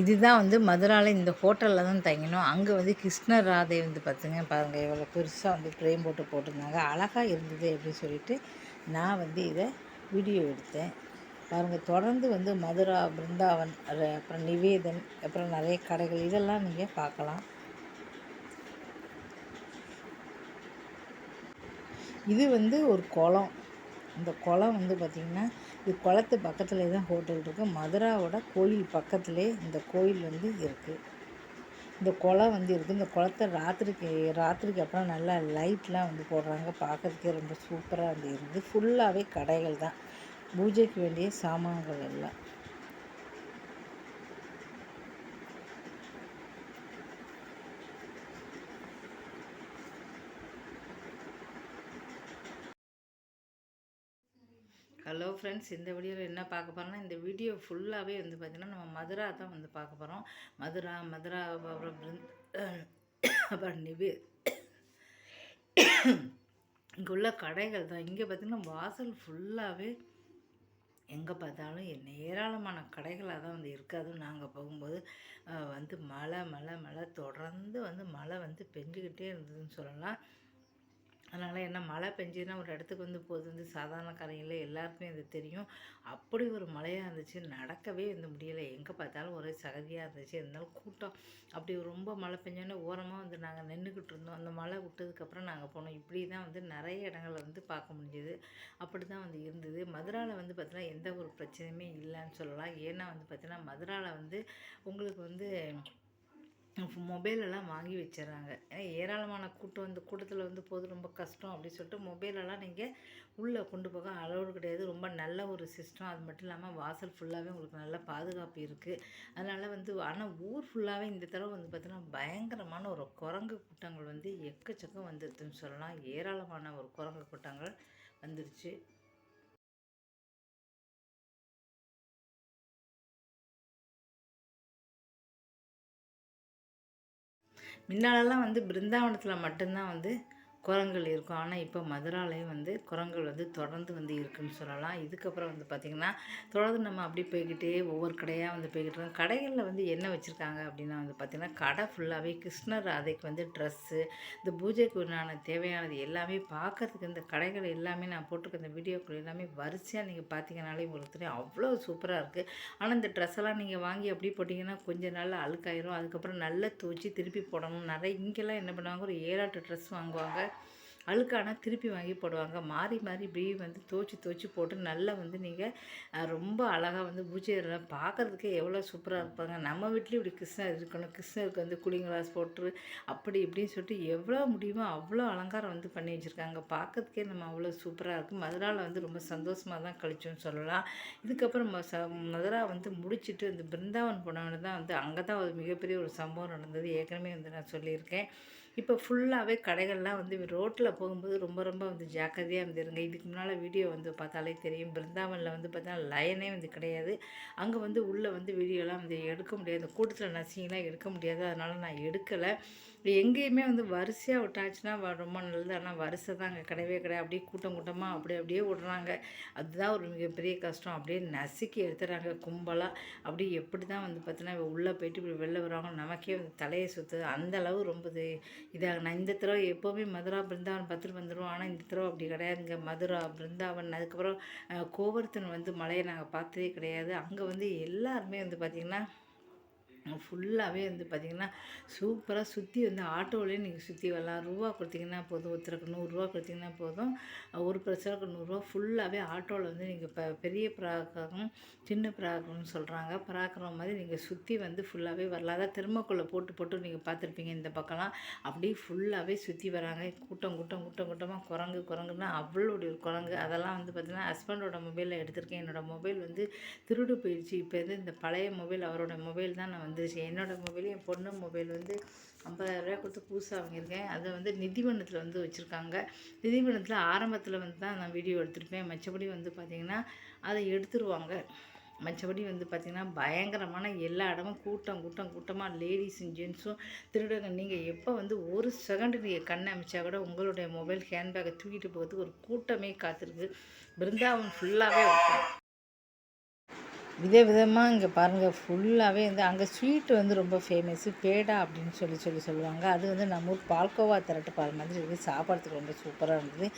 இதுதான் வந்து மதுராவில் இந்த ஹோட்டலில் தான் தங்கினோம். அங்கே வந்து கிருஷ்ண ராதை வந்து பார்த்துங்க பாருங்கள் எவ்வளோ பெருசாக வந்து ஃப்ரேம் போட்டு போட்டிருந்தாங்க. அழகாக இருந்தது அப்படின்னு சொல்லிட்டு நான் வந்து இதை வீடியோ எடுத்தேன். பாருங்கள் தொடர்ந்து வந்து மதுரா பிருந்தாவன் அப்புறம் நிவேதன் அப்புறம் நிறைய கடைகள் இதெல்லாம் நீங்கள் பார்க்கலாம். இது வந்து ஒரு குளம். இந்த குளம் வந்து பார்த்திங்கன்னா இது குளத்து பக்கத்துலேயே தான் ஹோட்டல் இருக்குது மதுராவோட கோயில் பக்கத்துலேயே இந்த கோயில் வந்து இருக்குது இந்த குளம் வந்து இருக்குது இந்த குளத்தை ராத்திரிக்கு ராத்திரிக்கு அப்புறம் நல்லா லைட்லாம் வந்து போடுறாங்க. பார்க்குறதுக்கே ரொம்ப சூப்பராக வந்து இருக்குது ஃபுல்லாகவே கடைகள் தான். பூஜைக்கு வேண்டிய சாமான்கள் எல்லாம். ஹலோ ஃப்ரெண்ட்ஸ் இந்த வீடியோவில் என்ன பார்க்க போகிறோம்னா இந்த வீடியோ ஃபுல்லாகவே வந்து பார்த்திங்கன்னா நம்ம மதுரா தான் வந்து பார்க்க போகிறோம் மதுரா மதுரா அப்புறம் பிருந்த் அப்புறம் நிவே இங்கே உள்ள கடைகள் தான். இங்கே பார்த்திங்கன்னா வாசல் ஃபுல்லாகவே எங்கே பார்த்தாலும் ஏராளமான கடைகளாக தான் வந்து இருக்காது நாங்கள் போகும்போது வந்து மழை மழை மழை தொடர்ந்து வந்து மழை வந்து பெஞ்சுக்கிட்டே இருந்ததுன்னு சொல்லலாம். அதனால் என்ன மழை பெஞ்சதுன்னா ஒரு இடத்துக்கு வந்து போது வந்து சாதாரண எல்லாருக்குமே இது தெரியும். அப்படி ஒரு மழையாக இருந்துச்சு. நடக்கவே வந்து முடியலை. எங்கே பார்த்தாலும் ஒரே சகதியாக இருந்துச்சு. இருந்தாலும் கூட்டம். அப்படி ரொம்ப மழை பெஞ்சோன்னே ஓரமாக வந்து நாங்கள் நின்றுக்கிட்டு இருந்தோம். அந்த மழை விட்டதுக்கப்புறம் நாங்கள் போனோம். இப்படி தான் வந்து நிறைய இடங்களில் வந்து பார்க்க முடிஞ்சது. அப்படி தான் வந்து இருந்தது. மதுராவில் வந்து பார்த்தீங்கன்னா எந்த ஒரு பிரச்சனையுமே இல்லைன்னு சொல்லலாம். ஏன்னா வந்து பார்த்தீங்கன்னா மதுராவில் வந்து உங்களுக்கு வந்து மொபைலெல்லாம் வாங்கி வச்சிடுறாங்க. ஏன்னா ஏராளமான கூட்டம் வந்து கூட்டத்தில் வந்து போது ரொம்ப கஷ்டம் அப்படின்னு சொல்லிட்டு மொபைலெல்லாம் நீங்கள் உள்ளே கொண்டு போக அளவு கிடையாது. ரொம்ப நல்ல ஒரு சிஸ்டம் அது மட்டும் இல்லாமல் வாசல் ஃபுல்லாகவே உங்களுக்கு நல்ல பாதுகாப்பு இருக்குது அதனால் வந்து ஆனால் ஊர் ஃபுல்லாகவே இந்த தடவை வந்து பார்த்திங்கன்னா பயங்கரமான ஒரு குரங்கு கூட்டங்கள் வந்து எக்கச்சக்கம் வந்துருதுன்னு சொல்லலாம். ஏராளமான ஒரு குரங்கு கூட்டங்கள் வந்துருச்சு. முன்னாலெல்லாம் வந்து பிருந்தாவனத்தில் மட்டும்தான் வந்து குரங்குகள் இருக்கும். ஆனால் இப்போ மதுராலையும் வந்து குரங்குகள் வந்து தொடர்ந்து வந்து இருக்குன்னு சொல்லலாம். இதுக்கப்புறம் வந்து பார்த்திங்கன்னா தொடர்ந்து நம்ம அப்படி போய்கிட்டே ஒவ்வொரு கடையாக வந்து போய்கிட்டு இருக்கோம். கடைகளில் வந்து என்ன வச்சுருக்காங்க அப்படின்னா வந்து பார்த்திங்கன்னா கடை ஃபுல்லாகவே கிருஷ்ணர் ராதைக்கு வந்து ட்ரெஸ்ஸு இந்த பூஜைக்கு உண்டான தேவையானது எல்லாமே பார்க்கறதுக்கு இந்த கடைகள் எல்லாமே நான் போட்டிருக்க இந்த வீடியோக்கள் எல்லாமே வரிசையாக நீங்கள் பார்த்தீங்கனாலே உங்களுக்கு தெரியும். அவ்வளோ சூப்பராக இருக்குது ஆனால் இந்த ட்ரெஸ் எல்லாம் நீங்கள் வாங்கி அப்படி போட்டிங்கன்னா கொஞ்ச நாள் அழுக்காயிரும். அதுக்கப்புறம் நல்லா துவச்சி திருப்பி போடணும். நிறைய இங்கெல்லாம் என்ன பண்ணுவாங்க? ஒரு ஏழாட்டு ட்ரெஸ் வாங்குவாங்க. அழுக்கானால் திருப்பி வாங்கி போடுவாங்க. மாறி மாறி இப்படி வந்து தோச்சி தோச்சி போட்டு நல்லா வந்து நீங்கள் ரொம்ப அழகாக வந்து பூஜைலாம் பார்க்குறதுக்கே பார்க்கறதுக்கே எவ்வளோ சூப்பராக இருப்பாங்க. நம்ம வீட்லேயும் இப்படி கிருஷ்ணர் இருக்கணும். கிருஷ்ணருக்கு வந்து கூலிங் கிளாஸ் போட்டு அப்படி இப்படின்னு சொல்லிட்டு எவ்வளோ முடியுமோ அவ்வளோ அலங்காரம் வந்து பண்ணி வச்சுருக்காங்க. பார்க்கறதுக்கே நம்ம அவ்வளோ சூப்பராக இருக்கும் மதுராவில் வந்து ரொம்ப சந்தோஷமாக தான் கழிச்சோன்னு சொல்லலாம். இதுக்கப்புறம் ம- ச மதுரா வந்து முடிச்சுட்டு இந்த பிருந்தாவன் போனவனு தான் வந்து அங்கே தான் ஒரு மிகப்பெரிய ஒரு சம்பவம் நடந்தது. ஏற்கனவே வந்து நான் சொல்லியிருக்கேன். இப்போ ஃபுல்லாகவே கடைகள்லாம் வந்து ரோட்டில் போகும்போது ரொம்ப ரொம்ப வந்து ஜாக்கிரதையாக இருந்துருங்க. இதுக்கு முன்னால் வீடியோ வந்து பார்த்தாலே தெரியும். பிருந்தாவனில் வந்து பார்த்தா லைனே வந்து கிடையாது. அங்கே வந்து உள்ளே வந்து வீடியோலாம் வந்து எடுக்க முடியாது. கூட்டத்தில் நசிங்கெலாம் எடுக்க முடியாது. அதனால் நான் எடுக்கலை. எங்கேயுமே வந்து வரிசையாக விட்டாச்சுன்னா ரொம்ப நல்லது. ஆனால் வரிசை தான் அங்கே கிடையவே கிடையாது. அப்படியே கூட்டம் கூட்டமாக அப்படியே அப்படியே விடுறாங்க. அதுதான் ஒரு மிகப்பெரிய கஷ்டம். அப்படியே நசுக்கி எடுத்துறாங்க கும்பலாக அப்படியே எப்படி தான் வந்து பார்த்தீங்கன்னா உள்ளே போயிட்டு இப்படி வெளில வராங்க நமக்கே வந்து தலையை சுற்றுது அந்த அளவு ரொம்ப இது இதாக. நான் இந்த தடவை எப்போவுமே மதுரா பிருந்தாவன் பார்த்துட்டு வந்துடுவோம் ஆனால் இந்த தடவை அப்படி கிடையாதுங்க மதுரா பிருந்தாவன். அதுக்கப்புறம் கோவர்த்தன் வந்து மலையை நாங்கள் பார்த்ததே கிடையாது. அங்கே வந்து எல்லாருமே வந்து பார்த்திங்கன்னா ஃபுல்லாகவே வந்து பார்த்திங்கன்னா சூப்பராக சுற்றி வந்து ஆட்டோவிலே நீங்கள் சுற்றி வரலாம். ரூபா கொடுத்தீங்கன்னா போதும் ஒருத்தருக்கு நூறுரூவா கொடுத்தீங்கன்னா போதும். ஒரு பிரச்சனைக்கு நூறுரூவா ஃபுல்லாகவே ஆட்டோவில் வந்து நீங்கள் இப்போ பெரிய பிராகம் சின்ன பிராகம்னு சொல்கிறாங்க பராக்கிரம் மாதிரி நீங்கள் சுற்றி வந்து ஃபுல்லாகவே வரலாம். அதாவது திருமக்குள்ளே போட்டு போட்டு நீங்கள் பார்த்துருப்பீங்க இந்த பக்கம்லாம். அப்படியே ஃபுல்லாகவே சுற்றி வராங்க. கூட்டம் கூட்டம் கூட்டம் கூட்டமாக குரங்கு குரங்குன்னா அவ்வளோடைய ஒரு குரங்கு. அதெல்லாம் வந்து பார்த்திங்கன்னா ஹஸ்பண்டோட மொபைலில் எடுத்திருக்கேன். என்னோடய மொபைல் வந்து திருடு போயிடுச்சு இப்போ வந்து இந்த பழைய மொபைல் அவரோட மொபைல் தான் நான் வந்து வந்துருச்சு என்னோடய மொபைல் என் பொண்ணு மொபைல் வந்து ஐம்பதாயிரரூவா கொடுத்து புதுசாக வாங்கியிருக்கேன். அதை வந்து நிதிவனத்தில் வந்து வச்சுருக்காங்க. நிதிவனத்தில் ஆரம்பத்தில் வந்து தான் நான் வீடியோ எடுத்திருப்பேன். மற்றபடி வந்து பார்த்திங்கன்னா அதை எடுத்துருவாங்க. மற்றபடி வந்து பார்த்திங்கன்னா பயங்கரமான எல்லா இடமும் கூட்டம் கூட்டம் கூட்டமாக லேடிஸும் ஜென்ஸும் திருடங்க. நீங்கள் எப்போ வந்து ஒரு செகண்டு நீங்கள் கண்ணை அமைச்சா கூட உங்களுடைய மொபைல் ஹேண்ட்பேக்கை தூக்கிட்டு போகிறதுக்கு ஒரு கூட்டமே காத்திருக்கு. பிருந்தாவன் ஃபுல்லாகவே இருக்கும். வித விதமாக இங்கே பாருங்கள் ஃபுல்லாகவே வந்து அங்கே ஸ்வீட் வந்து ரொம்ப ஃபேமஸ்ஸு பேடா அப்படின்னு சொல்லி சொல்லி சொல்லுவாங்க. அது வந்து நம்ம ஊர் பால்கோவா திரட்டு பால் மாதிரி இருக்குது சாப்பிட்றதுக்கு ரொம்ப சூப்பராக இருந்தது.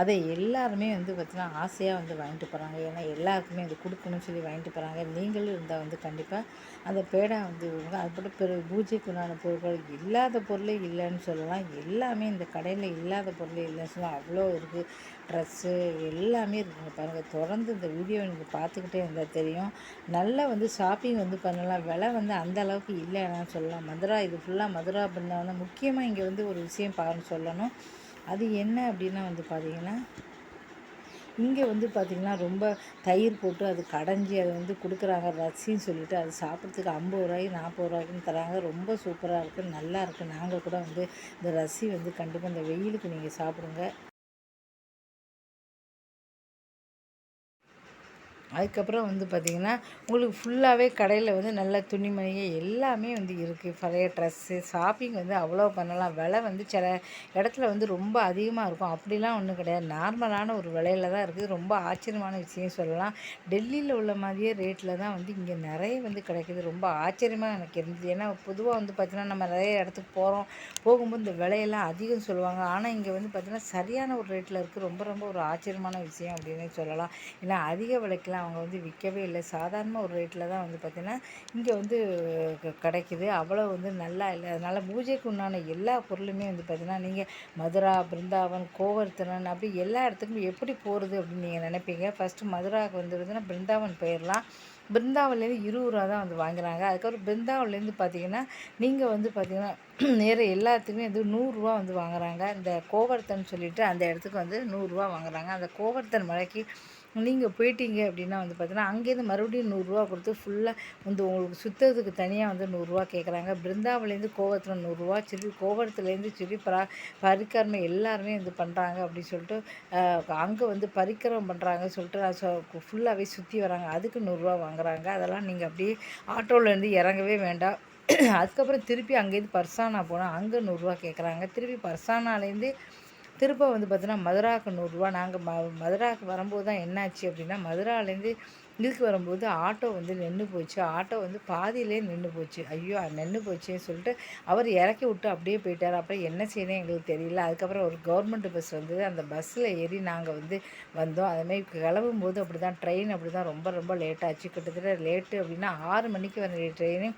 அதை எல்லாருமே வந்து பார்த்திங்கன்னா ஆசையாக வந்து வாங்கிட்டு போகிறாங்க ஏன்னா எல்லாருக்குமே அது கொடுக்கணும்னு சொல்லி வாங்கிட்டு போகிறாங்க நீங்களும் இருந்தால் வந்து கண்டிப்பாக அந்த பேடா வந்து அதுபோல் பிற பூஜைக்கு உண்டான பொருட்கள் இல்லாத பொருளே இல்லைன்னு சொல்லலாம். எல்லாமே இந்த கடையில் இல்லாத பொருளே இல்லைன்னு சொல்லலாம். அவ்வளோ இருக்குது ட்ரெஸ்ஸு எல்லாமே இருக்குங்க பாருங்கள் தொடர்ந்து இந்த வீடியோ நீங்கள் பார்த்துக்கிட்டே இருந்தால் தெரியும். நல்லா வந்து ஷாப்பிங் வந்து பண்ணலாம். விலை வந்து அந்த அளவுக்கு இல்லைன்னு சொல்லலாம். மதுரா இது ஃபுல்லாக மதுரா பிருந்தாவனம் முக்கியமாக இங்கே வந்து ஒரு விஷயம் பாருன்னு சொல்லணும். அது என்ன அப்படின்னா வந்து பார்த்திங்கன்னா இங்கே வந்து பார்த்திங்கன்னா ரொம்ப தயிர் போட்டு அது கடைஞ்சி அதை வந்து கொடுக்குறாங்க. ரசின்னு சொல்லிட்டு அது சாப்பிட்றதுக்கு ஐம்பது ரூபாய்க்கு நாற்பது ரூபாய்க்குன்னு தராங்க. ரொம்ப சூப்பராக இருக்குது நல்லா இருக்குது நாங்கள் கூட வந்து இந்த ரசி வந்து கண்டிப்பாக இந்த வெயிலுக்கு நீங்கள் சாப்பிடுங்க. அதுக்கப்புறம் வந்து பார்த்திங்கன்னா உங்களுக்கு ஃபுல்லாகவே கடையில் வந்து நல்ல துணிமணிகள் எல்லாமே வந்து இருக்குது பழைய ட்ரெஸ்ஸு ஷாப்பிங் வந்து அவ்வளோ பண்ணலாம். விலை வந்து சில இடத்துல வந்து ரொம்ப அதிகமாக இருக்கும். அப்படிலாம் ஒன்றும் கிடையாது. நார்மலான ஒரு விலையில தான் இருக்குது. ரொம்ப ஆச்சரியமான விஷயம் சொல்லலாம். டெல்லியில் உள்ள மாதிரியே ரேட்டில் தான் வந்து இங்கே நிறைய வந்து கிடைக்கிது. ரொம்ப ஆச்சரியமாக எனக்கு இருந்தது. ஏன்னா பொதுவாக வந்து பார்த்திங்கன்னா நம்ம நிறைய இடத்துக்கு போகிறோம் போகும்போது இந்த விலையெல்லாம் அதிகம் சொல்லுவாங்க. ஆனால் இங்கே வந்து பார்த்திங்கன்னா சரியான ஒரு ரேட்டில் இருக்குது ரொம்ப ரொம்ப ஒரு ஆச்சரியமான விஷயம் அப்படின்னு சொல்லலாம். ஏன்னா அதிக விலைக்கெல்லாம் அவங்க வந்து விற்கவே இல்லை. சாதாரண ஒரு ரேட்டில் தான் வந்து பார்த்திங்கன்னா இங்கே வந்து கிடைக்கிது. அவ்வளோ வந்து நல்லா இல்லை. அதனால் பூஜைக்கு உண்டான எல்லா பொருளுமே வந்து பார்த்திங்கன்னா நீங்கள் மதுரா பிருந்தாவன் கோவர்த்தனன் அப்படி எல்லா இடத்துக்கும் எப்படி போகிறது அப்படின்னு நீங்கள் நினைப்பீங்க? ஃபஸ்ட்டு மதுராவுக்கு வந்து பிருந்தாவன் போயிடலாம். பிருந்தாவன்லேருந்து இருபது ரூபா தான் வந்து வாங்குகிறாங்க அதுக்கப்புறம் பிருந்தாவன்லேருந்து பார்த்தீங்கன்னா நீங்கள் வந்து பார்த்திங்கன்னா நேர எல்லாத்துக்குமே வந்து நூறுரூவா வந்து வாங்குறாங்க. இந்த கோவர்த்தன் சொல்லிட்டு அந்த இடத்துக்கு வந்து நூறுரூவா வாங்குறாங்க. அந்த கோவர்த்தன் மலைக்கு நீங்கள் போயிட்டீங்க அப்படின்னா வந்து பார்த்தீங்கன்னா அங்கேருந்து மறுபடியும் நூறுரூவா கொடுத்து ஃபுல்லாக வந்து உங்களுக்கு சுற்றுறதுக்கு தனியாக வந்து நூறுரூவா கேட்குறாங்க பிருந்தாவிலேருந்து கோவத்தில் நூறுரூவா சரி கோவரத்துலேருந்து சரி பரா பரிக்கரமை எல்லாருமே வந்து பண்ணுறாங்க அப்படின்னு சொல்லிட்டு அங்கே வந்து பரிக்கரம் பண்ணுறாங்க சொல்லிட்டு ஃபுல்லாகவே சுற்றி வராங்க. அதுக்கு நூறுரூவா வாங்குறாங்க. அதெல்லாம் நீங்கள் அப்படியே ஆட்டோவிலேருந்து இறங்கவே வேண்டாம். அதுக்கப்புறம் திருப்பி அங்கேருந்து பர்சானா போனால் அங்கே நூறுரூவா கேட்குறாங்க திருப்பி பர்சானாலேருந்து திருப்ப வந்து பார்த்தோன்னா மதுராவுக்கு நூறுரூவா. நாங்கள் ம மதுராவுக்கு வரும்போது தான் என்னாச்சு அப்படின்னா மதுராலேருந்து இதுக்கு வரும்போது ஆட்டோ வந்து நின்று போச்சு. ஆட்டோ வந்து பாதியிலே நின்று போச்சு. ஐயோ நின்று போச்சுன்னு சொல்லிட்டு அவர் இறக்கி விட்டு அப்படியே போயிட்டார். அப்புறம் என்ன செய்யணும் எங்களுக்கு தெரியல. அதுக்கப்புறம் ஒரு கவர்மெண்ட் பஸ் வந்தது. அந்த பஸ்ஸில் ஏறி நாங்கள் வந்து வந்தோம். அதுமாதிரி கிளம்பும் போது அப்படி தான் ட்ரெயின் அப்படி தான் ரொம்ப ரொம்ப லேட்டாச்சு கிட்டத்தட்ட லேட்டு அப்படின்னா ஆறு மணிக்கு வர ட்ரெயின்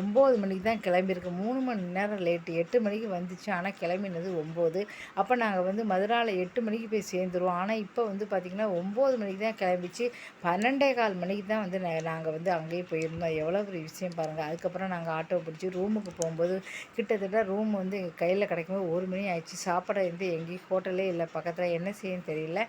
ஒம்பது மணிக்கு தான் கிளம்பியிருக்கு. மூணு மணி நேரம் லேட்டு எட்டு மணிக்கு வந்துச்சு. ஆனால் கிளம்பினது ஒம்பது. அப்போ நாங்கள் வந்து மதுராவில் எட்டு மணிக்கு போய் சேர்ந்துருவோம். ஆனால் இப்போ வந்து பார்த்திங்கன்னா ஒம்பது மணிக்கு தான் கிளம்பிச்சு பன்னெண்டே கால் மணிக்கு தான் வந்து நாங்கள் வந்து அங்கேயே போயிருந்தோம். எவ்வளோ ஒரு விஷயம் பாருங்கள் அதுக்கப்புறம் நாங்கள் ஆட்டோ பிடிச்சி ரூமுக்கு போகும்போது கிட்டத்தட்ட ரூம் வந்து எங்கள் கையில் கிடைக்கும்போது ஒரு மணி ஆயிடுச்சு. சாப்பிட வந்து எங்கேயும் ஹோட்டலே இல்லை. பக்கத்தில் என்ன செய்யன்னு தெரியல.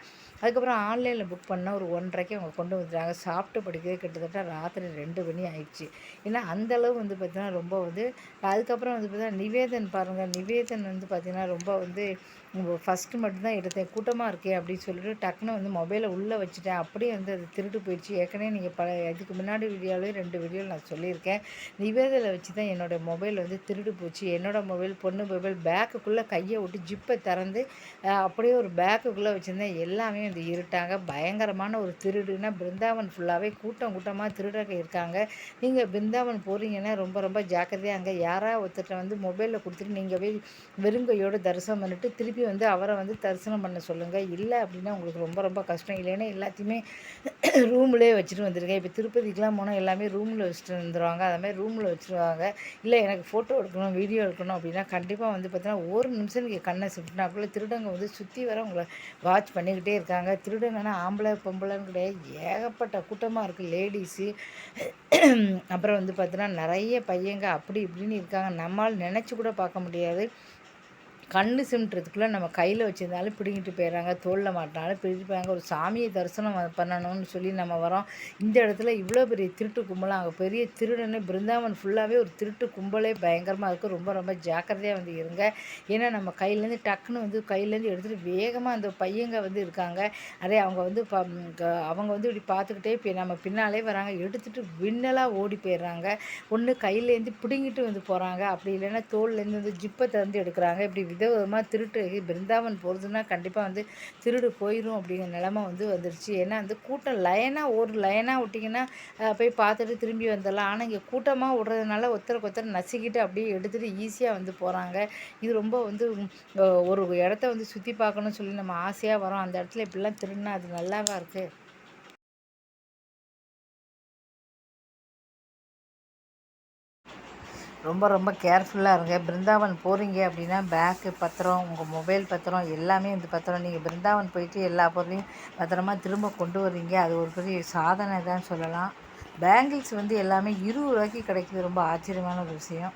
அதுக்கப்புறம் ஆன்லைனில் புக் பண்ணால் ஒரு ஒன்றரைக்கு அவங்க கொண்டு வந்துட்டாங்க. சாப்பிட்டு படிக்கிறது கிட்டத்தட்ட ராத்திரி ரெண்டு மணி ஆயிடுச்சு. ஏன்னா அந்தளவு வந்து பார்த்திங்கன்னா ரொம்ப வந்து அதுக்கப்புறம் வந்து பார்த்திங்கன்னா நிவேதன் பாருங்கள் நிவேதன் வந்து பார்த்திங்கன்னா ரொம்ப வந்து ஃபஸ்ட்டு மட்டும்தான் எடுத்தேன். கூட்டமாக இருக்கே அப்படின்னு சொல்லிட்டு டக்குன்னு வந்து மொபைலை உள்ளே வச்சுட்டேன். அப்படியே வந்து அது திருட்டு போயிடுச்சு. ஏற்கனவே நீங்கள் பல இதுக்கு முன்னாடி வீடியோவிலையும் ரெண்டு வீடியோவில் நான் சொல்லியிருக்கேன். நிவேதில் வச்சு தான் என்னோடய மொபைல் வந்து திருடு போச்சு. என்னோடய மொபைல் பொண்ணு மொபைல் பேக்குக்குள்ளே கையை விட்டு ஜிப்பை திறந்து அப்படியே ஒரு பேக்குக்குள்ளே வச்சுருந்தேன். எல்லாமே வந்து இருட்டாங்க. பயங்கரமான ஒரு திருடுனா பிருந்தாவன் ஃபுல்லாகவே கூட்டம் கூட்டமாக திருடக இருக்காங்க. நீங்கள் பிருந்தாவன் போகிறீங்கன்னா ரொம்ப ரொம்ப ஜாக்கிரதையாக அங்கே யாராவது ஒருத்தர்கிட்ட வந்து மொபைலில் கொடுத்துட்டு நீங்கள் போய் வெறுங்கையோடு தரிசனம் பண்ணிட்டு திருப்பி வந்து அவரை வந்து தரிசனம் பண்ண சொல்லுங்கள் இல்லை அப்படின்னா உங்களுக்கு ரொம்ப ரொம்ப கஷ்டம். இல்லைன்னா எல்லாத்தையுமே ரூம்லேயே வச்சுட்டு வந்துருக்கேன் இப்போ திருப்பதிக்கெலாம் போனால் எல்லாமே ரூமில் வச்சுட்டு வந்துடுவாங்க அதை மாதிரி ரூமில் வச்சுருவாங்க. இல்லை எனக்கு ஃபோட்டோ எடுக்கணும் வீடியோ எடுக்கணும் அப்படின்னா கண்டிப்பாக வந்து பார்த்தீங்கன்னா ஒரு நிமிஷம் நீங்கள் கண்ணை சுட்டினாக்குள்ளே திருடங்க வந்து சுற்றி வர உங்களை வாட்ச் பண்ணிக்கிட்டே இருக்காங்க. திருடங்கன்னா ஆம்பளை பொம்பளைன்னு கிடையாது. ஏகப்பட்ட கூட்டமாக இருக்குது லேடிஸு அப்புறம் வந்து பார்த்தீங்கன்னா நிறைய பையங்க அப்படி இப்படின்னு இருக்காங்க. நம்மால் நினச்சி கூட பார்க்க முடியாது. கண்ணு சிமிட்டுறதுக்குள்ளே நம்ம கையில் வச்சுருந்தாலும் பிடிங்கிட்டு போயிடுறாங்க தோளில் மாட்டினாலும் பிடிக்கிட்டு போயிறாங்க ஒரு சாமியை தரிசனம் பண்ணணும்னு சொல்லி நம்ம வரோம் இந்த இடத்துல இவ்வளோ பெரிய திருட்டு கும்பலாக அங்கே பெரிய திருடனு பிருந்தாவன் ஃபுல்லாகவே ஒரு திருட்டு கும்பலே பயங்கரமாக இருக்குது ரொம்ப ரொம்ப ஜாக்கிரதையாக வந்து இருங்க. ஏன்னா நம்ம கையிலேருந்து டக்குன்னு வந்து கையிலேருந்து எடுத்துகிட்டு வேகமாக அந்த பையங்க வந்து இருக்காங்க. அதே அவங்க வந்து அவங்க வந்து இப்படி பார்த்துக்கிட்டே இப்போ நம்ம பின்னாலே வராங்க. எடுத்துகிட்டு விண்ணலாக ஓடி போயிடுறாங்க. ஒன்று கையிலேருந்து பிடுங்கிட்டு வந்து போகிறாங்க அப்படி இல்லைன்னா தோல்லேருந்து வந்து ஜிப்பை திறந்து எடுக்கிறாங்க. இப்படி வித விதமாக திருட்டு. பிருந்தாவன் போகிறதுனா கண்டிப்பாக வந்து திருடு போயிடும் அப்படிங்கிற நிலமை வந்து வந்துருச்சு. ஏன்னா வந்து கூட்டம் லைனாக ஒரு லைனாக விட்டிங்கன்னா போய் பார்த்துட்டு திரும்பி வந்துடலாம். ஆனால் இங்கே கூட்டமாக விடுறதுனால ஒருத்தருக்கு ஒருத்தர் நசுக்கிட்டு அப்படியே எடுத்துகிட்டு ஈஸியாக வந்து போகிறாங்க இது ரொம்ப வந்து ஒரு இடத்த வந்து சுற்றி பார்க்கணும்னு சொல்லி நம்ம ஆசையாக வரோம். அந்த இடத்துல இப்படிலாம் திருடினா அது நல்லாவா இருக்குது ரொம்ப ரொம்ப கேர்ஃபுல்லாக இருங்க. பிருந்தாவன் போகிறீங்க அப்படின்னா பேக்கு பத்திரம் உங்கள் மொபைல் பத்திரம் எல்லாமே வந்து பத்திரம். நீங்கள் பிருந்தாவன் போயிட்டு எல்லா பொருளையும் பத்திரமா திரும்ப கொண்டு வர்றீங்க. அது ஒரு பெரிய சாதனை தான் சொல்லலாம். பேங்கிள்ஸ் வந்து எல்லாமே இருபது ரூபாய்க்கு கிடைக்கிது. ரொம்ப ஆச்சரியமான ஒரு விஷயம்.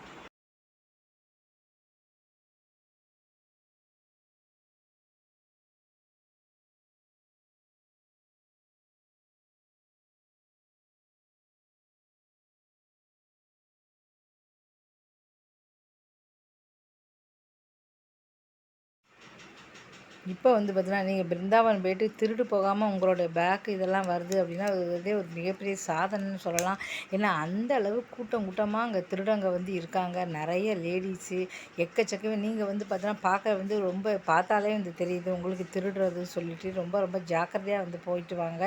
இப்போ வந்து பார்த்தீங்கன்னா நீங்கள் பிருந்தாவன் போயிட்டு திருடு போகாமல் உங்களோட பேக் இதெல்லாம் வருது அப்படின்னா அது ஒரு மிகப்பெரிய சாதனைன்னு சொல்லலாம். ஏன்னா அந்த அளவு கூட்டம் கூட்டமாக அங்கே திருடங்க வந்து இருக்காங்க. நிறைய லேடிஸு எக்கச்சக்கவே நீங்கள் வந்து பார்த்தீங்கன்னா பார்க்க வந்து ரொம்ப பார்த்தாலே வந்து தெரியுது. உங்களுக்கு திருடுறதுன்னு சொல்லிட்டு ரொம்ப ரொம்ப ஜாக்கிரதையாக வந்து போயிட்டு வாங்க.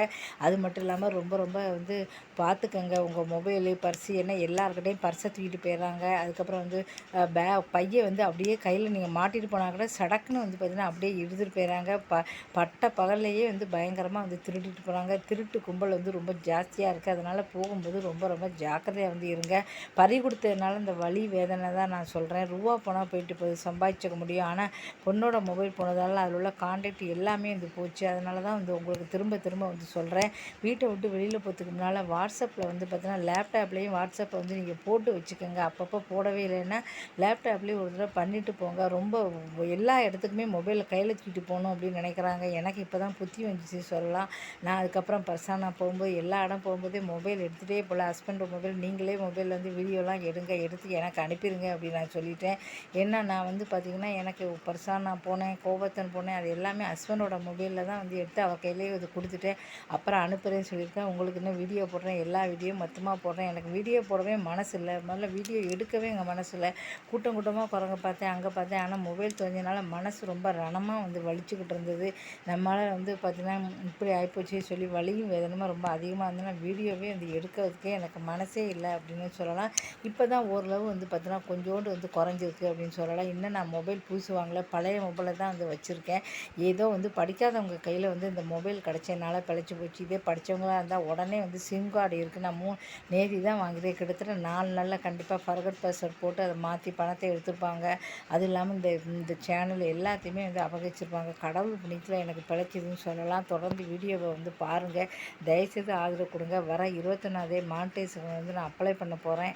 அது மட்டும் இல்லாமல் ரொம்ப ரொம்ப வந்து பார்த்துக்கங்க. உங்கள் மொபைலு பர்ஸு ஏன்னா எல்லாருக்கிட்டையும் பர்ஸை தூக்கிட்டு போயிடுறாங்க. அதுக்கப்புறம் வந்து பே பையை வந்து அப்படியே கையில் நீங்கள் மாட்டிட்டு போனால் கூட சடக்குன்னு வந்து பார்த்திங்கன்னா அப்படியே இருது எடுத்துகிட்டு போயிடறாங்க ப பட்ட பகல்லையே வந்து பயங்கரமாக வந்து திருட்டுட்டு போகிறாங்க திருட்டு கும்பல் வந்து ரொம்ப ஜாஸ்தியாக இருக்குது அதனால் போகும்போது ரொம்ப ரொம்ப ஜாக்கிரதையாக வந்து இருங்க. பறி கொடுத்ததுனால இந்த வழி வேதனை தான் நான் சொல்கிறேன் ரூபா போனால் போயிட்டு போய் சம்பாதிச்சிக்க முடியும். ஆனால் பொண்ணோட மொபைல் போனதால் அதில் உள்ள கான்டாக்ட் எல்லாமே வந்து போச்சு. அதனால தான் வந்து உங்களுக்கு திரும்ப திரும்ப வந்து சொல்கிறேன் வீட்டை விட்டு வெளியில் போகிறதுக்கு முன்னால் வாட்ஸ்அப்பில் வந்து பார்த்தீங்கன்னா லேப்டாப்லேயும் வாட்ஸ்அப்பை வந்து நீங்கள் போட்டு வச்சுக்கோங்க. அப்பப்போ போடவே இல்லைன்னா லேப்டாப்லேயும் ஒரு தடவை பண்ணிவிட்டு போங்க. ரொம்ப எல்லா இடத்துக்குமே மொபைலை கையில் கூட்டிகிட்டு போகணும் அப்படின்னு நினைக்கிறாங்க. எனக்கு இப்போ தான் புத்தி வந்துச்சு சொல்லலாம். நான் அதுக்கப்புறம் பர்சானா போகும்போது எல்லா இடம் போகும்போதே மொபைல் எடுத்துகிட்டே போகல ஹஸ்பண்டோட மொபைல் நீங்களே மொபைலில் வந்து வீடியோலாம் எடுங்க எடுத்து எனக்கு அனுப்பிடுங்க அப்படின்னு நான் சொல்லிட்டேன். ஏன்னா நான் வந்து பார்த்திங்கன்னா எனக்கு பர்சானா போனேன் கோபத்தன் போனேன் அது எல்லாமே ஹஸ்பண்டோட மொபைலில் தான் வந்து எடுத்து அவள் கையிலேயே இது கொடுத்துட்டேன். அப்புறம் அனுப்புகிறேன்னு சொல்லியிருக்கேன். உங்களுக்கு இன்னும் வீடியோ போடுறேன். எல்லா வீடியோ மொத்தமாக போடுறேன். எனக்கு வீடியோ போடவே மனசு இல்லை முதல்ல வீடியோ எடுக்கவே எங்கள் மனசு இல்லை கூட்டம் கூட்டமாக குரங்க பார்த்தேன் அங்கே பார்த்தேன். ஆனால் மொபைல் தொலைஞ்சனால மனசு ரொம்ப ரணமாக வந்து வலிச்சுக்கிட்டு இருந்தது. நம்மளால் வந்து பார்த்திங்கன்னா இப்படி ஆகிப்போச்சு சொல்லி வலியும் வேதனமாக ரொம்ப அதிகமாக இருந்ததுன்னா வீடியோவே வந்து எடுக்கிறதுக்கே எனக்கு மனசே இல்லை அப்படின்னு சொல்லலாம். இப்போ தான் ஓரளவு வந்து பார்த்தீங்கன்னா கொஞ்சோண்டு வந்து குறைஞ்சிருக்கு அப்படின்னு சொல்லலாம். இன்னும் நான் மொபைல் புதுசு வாங்கலை. பழைய மொபைலை தான் வந்து வச்சுருக்கேன். ஏதோ வந்து படிக்காதவங்க கையில் வந்து இந்த மொபைல் கிடச்சதுனால பிழைச்சி போச்சு. இதே படித்தவங்களாக இருந்தால் உடனே வந்து சிம் கார்டு இருக்குது நான் மூ நேதி தான் வாங்கிட்டேன் கிட்டத்தட்ட நாலு நாளில் கண்டிப்பாக ஃபர்கட் பாஸ்வேர்ட் போட்டு அதை மாற்றி பணத்தை எடுத்துருப்பாங்க. அதுவும் இல்லாமல் இந்த இந்த சேனல் எல்லாத்தையுமே வந்து அபகரிச்சிருப்பாங்க. இருப்பாங்க கடவுள் புண்ணியத்தில் எனக்கு பிழைச்சிதுன்னு சொல்லலாம். தொடர்ந்து வீடியோவை வந்து பாருங்கள் தயவுசெய்து ஆதரவு கொடுங்க. வர இருபத்தொன்னாதே மானிட்டைஸுக்கு வந்து நான் அப்ளை பண்ண போகிறேன்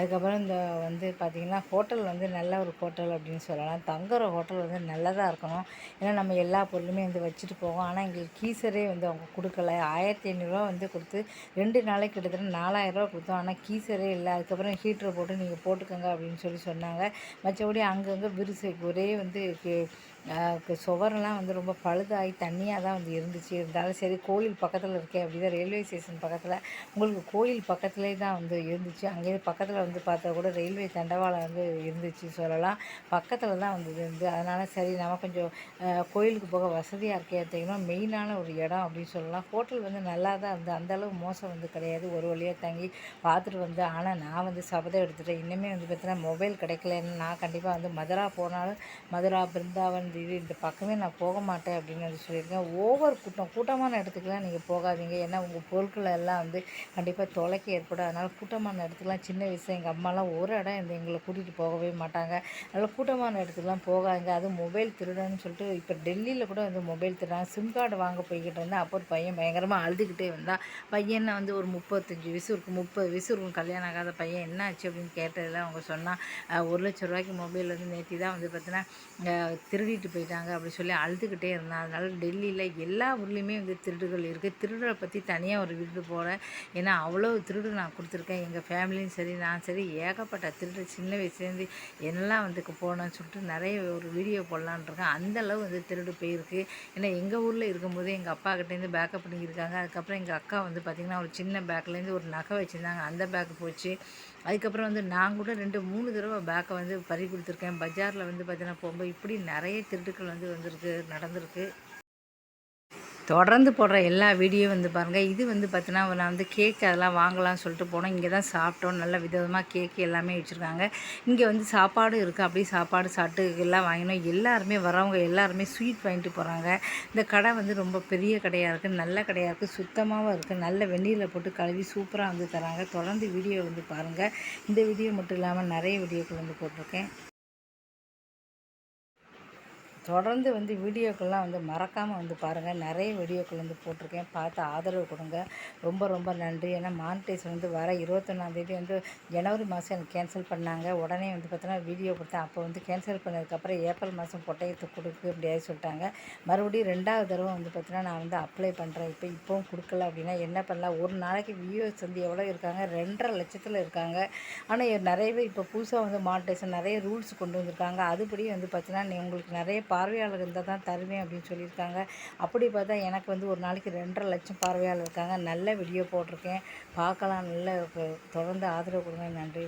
அதுக்கப்புறம் இந்த வந்து பார்த்திங்கன்னா ஹோட்டல் வந்து நல்ல ஒரு ஹோட்டல் அப்படின்னு சொல்லலாம். தங்குற ஹோட்டல் வந்து நல்லதாக இருக்கணும். ஏன்னா நம்ம எல்லா பொருளுமே வந்து வச்சுட்டு போவோம். ஆனால் எங்களுக்கு கீசரே வந்து அவங்க கொடுக்கல. ஆயிரத்தி ஐநூறுரூவா வந்து கொடுத்து ரெண்டு நாளைக்கு கிட்டத்தட்ட நாலாயிரரூவா கொடுத்தோம். ஆனால் கீசரே இல்லை. அதுக்கப்புறம் ஹீட்டரை போட்டு நீங்கள் போட்டுக்கோங்க அப்படின்னு சொல்லி சொன்னாங்க. மற்றபடி அங்கங்கே விரிசு ஒரே வந்து சுவரெல்லாம் வந்து ரொம்ப பழுதாகி தண்ணியாக தான் வந்து இருந்துச்சு. இருந்தாலும் சரி கோயில் பக்கத்தில் இருக்கே அப்படிதான் ரயில்வே ஸ்டேஷன் பக்கத்தில். உங்களுக்கு கோயில் பக்கத்துலேயே தான் வந்து இருந்துச்சு. அங்கேயே பக்கத்தில் வந்து பார்த்தா கூட ரயில்வே தண்டவாளம் வந்து இருந்துச்சு சொல்லலாம். பக்கத்தில் தான் வந்து இருந்து அதனால் சரி நம்ம கொஞ்சம் கோயிலுக்கு போக வசதியாக இருக்கே பார்த்தீங்கன்னா மெயினான ஒரு இடம் அப்படின்னு சொல்லலாம். ஹோட்டல் வந்து நல்லா தான் இருந்து அந்தளவு மோசம் வந்து கிடையாது. ஒரு வழியாக தங்கி பார்த்துட்டு வந்து ஆனால் நான் வந்து சபதம் எடுத்துகிட்டேன் இன்னுமே வந்து பார்த்தீங்கன்னா மொபைல் கிடைக்கலன்னு நான் கண்டிப்பாக வந்து மதுரா போனாலும் மதுரா பிருந்தாவன் இது இந்த பக்கமே நான் போக மாட்டேன் அப்படின்னு வந்து சொல்லியிருக்கேன். ஓவர் கூட்டம் கூட்டமான இடத்துக்குலாம் நீங்கள் போகாதீங்க. ஏன்னா உங்கள் பொருட்களை எல்லாம் வந்து கண்டிப்பாக தொலைக்க ஏற்படும். அதனால் கூட்டமான இடத்துக்குலாம் சின்ன வயசு எங்கள் அம்மாலாம் ஒரு இடம் இந்த எங்களை கூட்டிகிட்டு போகவே மாட்டாங்க. அதனால் கூட்டமான இடத்துக்குலாம் போகாதீங்க. அது மொபைல் திருடன்னு சொல்லிட்டு இப்போ டெல்லியில் கூட வந்து மொபைல் திருடாங்க சிம் கார்டு வாங்க போய்கிட்டு இருந்தேன் அப்போ ஒரு பையன் பயங்கரமாக அழுதுகிட்டே வந்தான் பையனை வந்து ஒரு முப்பத்தஞ்சு வயசு இருக்கும் முப்பது வயசு இருக்கும் கல்யாணம் ஆகாத பையன் என்ன ஆச்சு அப்படின்னு கேட்டதில் அவங்க சொன்னால் ஒரு லட்ச ரூபாய்க்கு மொபைல் வந்து நேற்று தான் வந்து பார்த்தீங்கன்னா திருடிட்டு போயிட்டாங்க அப்படி சொல்லி அழுதுகிட்டே இருந்தான். அதனால் டெல்லியில் எல்லா ஊர்லேயுமே வந்து திருடுகள் இருக்குது திருடரை பற்றி தனியாக ஒரு வீடு போகிறேன் ஏன்னா அவ்வளோ திருடு நான் கொடுத்துருக்கேன். எங்கள் ஃபேமிலியும் சரி நான் சரி. ஏகப்பட்ட திருடு சின்ன வயசுலேருந்து எல்லாம் வந்து போனேன்னு சொல்லிட்டு நிறைய ஒரு வீடியோ போடலான்ட்ருக்கேன் அந்தளவு வந்து திருடு போயிருக்கு. ஏன்னா எங்கள் ஊரில் இருக்கும்போது எங்கள் அப்பா கிட்டேருந்து பேக்கப் பண்ணியிருக்காங்க. அதுக்கப்புறம் எங்கள் அக்கா வந்து பார்த்திங்கன்னா ஒரு சின்ன பேக்லேருந்து ஒரு நகை வச்சுருந்தாங்க. அந்த பேக் போச்சு. அதுக்கப்புறம் வந்து நான் கூட ரெண்டு மூணு தடவை பேக்கை வந்து பறி கொடுத்துருக்கேன். பஜாரில் வந்து பார்த்தீங்கன்னா போகும்போது இப்படி நிறைய திருட்டுக்கள் வந்து வந்திருக்கு நடந்திருக்கு. தொடர்ந்து போடுற எல்லா வீடியோ வந்து பாருங்கள் இது வந்து பார்த்தீங்கன்னா நான் வந்து கேக் அதெல்லாம் வாங்கலாம்னு சொல்லிட்டு போனோம் இங்கே தான் சாப்பிட்டோம். நல்ல விதவிதமாக கேக் எல்லாமே வச்சுருக்காங்க. இங்கே வந்து சாப்பாடு இருக்குது அப்படியே சாப்பாடு சாப்பிட்டு எல்லாம் வாங்கினோம். எல்லாருமே வரவங்க எல்லாருமே ஸ்வீட் வாங்கிட்டு போகிறாங்க இந்த கடை வந்து ரொம்ப பெரிய கடையாக இருக்குது நல்ல கடையாக இருக்குது சுத்தமாகவும் இருக்குது நல்ல வெந்நீரில் போட்டு கழுவி சூப்பராக வந்து தராங்க. தொடர்ந்து வீடியோ வந்து பாருங்கள் இந்த வீடியோ மட்டும் இல்லாமல் நிறைய வீடியோக்கள் வந்து போட்டிருக்கேன். தொடர்ந்து வந்து வீடியோக்கள்லாம் வந்து மறக்காமல் வந்து பாருங்கள் நிறைய வீடியோக்கள் வந்து போட்டிருக்கேன். பார்த்து ஆதரவு கொடுங்க. ரொம்ப ரொம்ப நன்றி. ஏன்னா மானிட்டைஸ் வந்து வர இருபத்தொன்னாந்தேதி வந்து ஜனவரி மாதம் எனக்கு கேன்சல் பண்ணாங்க. உடனே வந்து பார்த்தோன்னா வீடியோ கொடுத்தேன். அப்போ வந்து கேன்சல் பண்ணதுக்கப்புறம் ஏப்ரல் மாதம் பொட்டையத்தை கொடுக்கு அப்படியே சொல்லிட்டாங்க. மறுபடியும் ரெண்டாவது தடவை வந்து பார்த்தீங்கன்னா நான் வந்து அப்ளை பண்ணுறேன் இப்போ இப்போவும் கொடுக்கல அப்படின்னா என்ன பண்ணலாம்? ஒரு நாளைக்கு வியூஸ் வந்து எவ்வளோ இருக்காங்க? ரெண்டரை லட்சத்தில் இருக்காங்க. ஆனால் நிறைய பேர் இப்போ புதுசாக வந்து மானிட்டைசன் நிறைய ரூல்ஸ் கொண்டு வந்திருக்காங்க. அதுபடி வந்து பார்த்தீங்கன்னா உங்களுக்கு நிறைய பா பார்வையாளர் இருந்தால் தான் தருவேன் அப்படின்னு சொல்லியிருக்காங்க. அப்படி பார்த்தா எனக்கு வந்து ஒரு நாளைக்கு ரெண்டரை லட்சம் பார்வையாளர் இருக்காங்க. நல்ல வீடியோ போட்டிருக்கேன். பார்க்கலாம். நல்ல தொடர்ந்து ஆதரவு கொடுங்க. நன்றி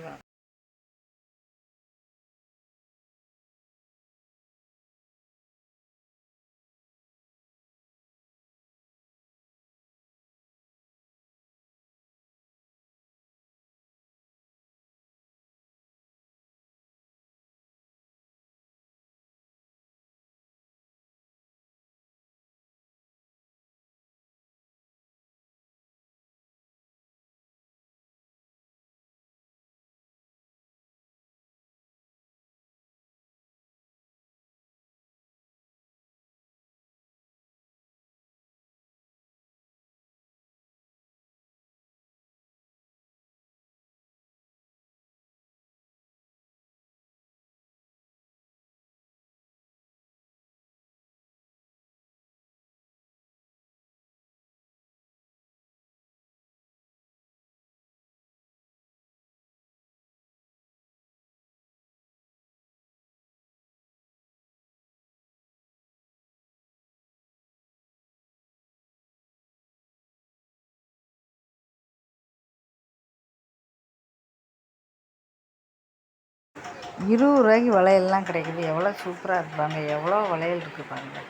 இருபது ரூபாய்க்கு வளையல்லாம் கிடைக்குது. எவ்வளோ சூப்பராக இருப்பாங்க எவ்வளோ வளையல் இருக்குது பாருங்கள்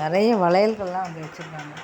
நிறைய வளையல்கள்லாம் வந்து வச்சுருக்காங்க.